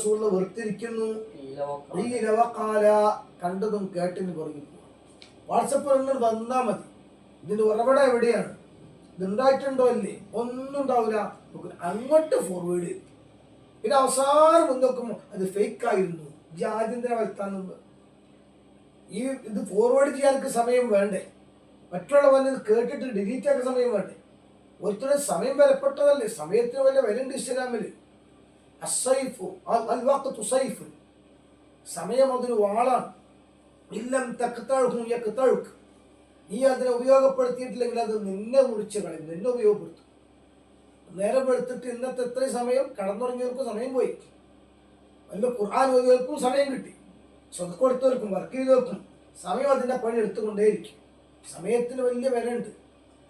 റസൂള്ള വെറുത്തിരിക്കുന്നു. ലവക്കാല കണ്ടതും കേട്ടിന് പുറകിൽ വാട്സപ്പ് നിങ്ങൾ വന്നാൽ മതി. ഇതിന്റെ ഉറവിടം എവിടെയാണ്? ഇതുണ്ടായിട്ടുണ്ടോ അല്ലേ ഒന്നും ഉണ്ടാവില്ല നമുക്ക് അങ്ങോട്ട് ഫോർവേഡ് ചെയ്തു പിന്നെ അവസാനം മുൻ നോക്കുമ്പോൾ അത് ഫേക്ക് ആയിരുന്നു. ജാതിന്ദ്ര വരുത്താനുണ്ട് ഈ ഇത് ഫോർവേഡ് ചെയ്യാനൊക്കെ സമയം വേണ്ടേ? മറ്റുള്ളവൻ ഇത് കേട്ടിട്ട് ഡിലീറ്റ് ആക്കാൻ സമയം വേണ്ടേ? ഒരുത്തരുടെ സമയം വിലപ്പെട്ടതല്ലേ? സമയത്തിന് വല്ല വിലയുണ്ട് ഇസ്ലാമിൽ അസൈഫു الوقت സൈഫ്. സമയം അതൊരു വാളാണ് ഇല്ലം തക്കത്തഴുക്കും യക്കത്തഴുക്ക് നീ അതിനെ ഉപയോഗപ്പെടുത്തിയിട്ടില്ലെങ്കിൽ അത് നിന്നെ മുറിച്ച് കളയും നിന്നെ ഉപയോഗപ്പെടുത്തും. നേരം വെളുത്തിട്ട് ഇന്നത്തെ എത്രയും സമയം കടന്നുറങ്ങിയവർക്കും സമയം പോയി. അല്ല ഖുർആൻ ഓതിയവർക്കും സമയം കിട്ടി. സ്വന്തം കൊടുത്തവർക്കും വർക്ക് ചെയ്തവർക്കും സമയം അതിന്റെ പണി എടുത്തുകൊണ്ടേയിരിക്കും. സമയത്തിന് വലിയ വിലയുണ്ട്.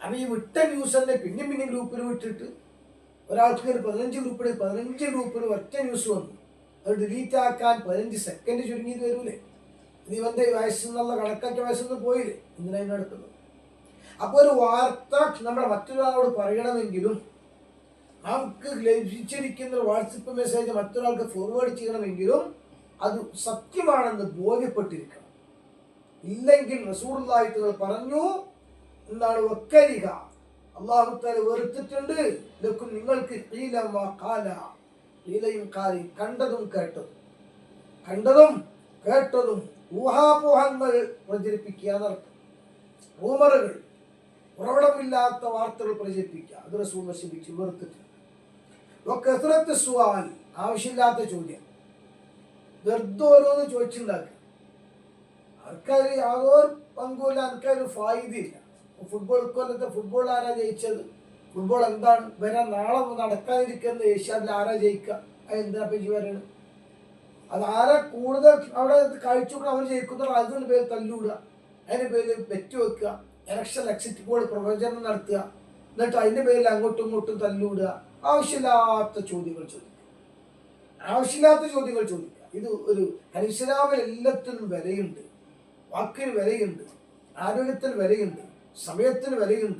അപ്പം ഈ വിട്ട ന്യൂസ് തന്നെ പിന്നെയും പിന്നെ ഗ്രൂപ്പിൽ വിട്ടിട്ട് ഒരാൾക്ക് ഒരു പതിനഞ്ച് ഗ്രൂപ്പിൽ പതിനഞ്ച് ഗ്രൂപ്പിൽ ഒറ്റ ന്യൂസ് വന്നു. അത് ഡിലീറ്റ് ആക്കാൻ പതിനഞ്ച് സെക്കൻഡ് ചുരുങ്ങിയത് വരൂലേ? ഇത് ഇവന്റെ കണക്കറ്റ വയസ്സിൽ വയസ്സൊന്നും പോയില്ലേ? എന്തിനാ നടക്കുന്നത് അപ്പോൾ ഒരു വാർത്ത നമ്മുടെ മറ്റൊരാളോട് പറയണമെങ്കിലും നമുക്ക് ലഭിച്ചിരിക്കുന്ന വാട്സപ്പ് മെസ്സേജ് മറ്റൊരാൾക്ക് ഫോർവേഡ് ചെയ്യണമെങ്കിലും അത് സത്യമാണെന്ന് ബോധ്യപ്പെട്ടിരിക്കണം. ഇല്ലെങ്കിൽ റസൂറുള്ളായിട്ട് പറഞ്ഞു എന്താണ്? വക്കരിക. അള്ളാഹു താല വെറുത്തിട്ടുണ്ട്. ലക്കും നിങ്ങൾക്ക് വ കാല. കണ്ടതും കേട്ടതും. കണ്ടതും കേട്ടതും ഊഹാപോഹങ്ങൾ പ്രചരിപ്പിക്കുക എന്നർത്ഥം റൂമറുകൾ ഉറവിടമില്ലാത്ത വാർത്തകൾ പ്രചരിപ്പിക്കുക. അത് റസൂൽ നശിപ്പിച്ച് വെറുത്തിട്ടുണ്ട്. കസറത്ത് സുവാൽ ആവശ്യമില്ലാത്ത ചോദ്യം. വെറുതെ ഓരോന്ന് ചോദിച്ചുണ്ടാക്കുക ആൾക്കാർ യാതൊരു പങ്കുമില്ല ആൾക്കാർ ഫായിദയില്ല. ഫുട്ബോൾ ഇക്കൊല്ലത്തെ ഫുട്ബോൾ ആരാ ജയിച്ചത്? ഫുട്ബോൾ എന്താണ്? വരാൻ നാളെ നടക്കാതിരിക്കുന്ന ഏഷ്യാഡിൽ ആരാ ജയിക്കുക? അതെന്താ പറ്റി വരണം? അത് ആരാ കൂടുതൽ അവിടെ കഴിച്ചുകൊണ്ട് അവർ ജയിക്കുന്ന അതിന് പേര് തല്ലൂടുക അതിന് പേര് വെറ്റ് വെക്കുക. ഇലക്ഷൻ എക്സിറ്റ് പോൾ പ്രവചനം നടത്തുക. എന്നിട്ട് അതിന്റെ പേരിൽ അങ്ങോട്ടും ഇങ്ങോട്ടും തല്ലൂടുക. ആവശ്യമില്ലാത്ത ചോദ്യങ്ങൾ ചോദിക്കുക. ആവശ്യമില്ലാത്ത ചോദ്യങ്ങൾ ചോദിക്കുക. ഇത് ഒരു ഹരിശരാമിൽ എല്ലാത്തിനും വിലയുണ്ട്. വാക്കിന് വിലയുണ്ട്. ആരോഗ്യത്തിന് വിലയുണ്ട്. സമയത്തിന് വിലയുണ്ട്.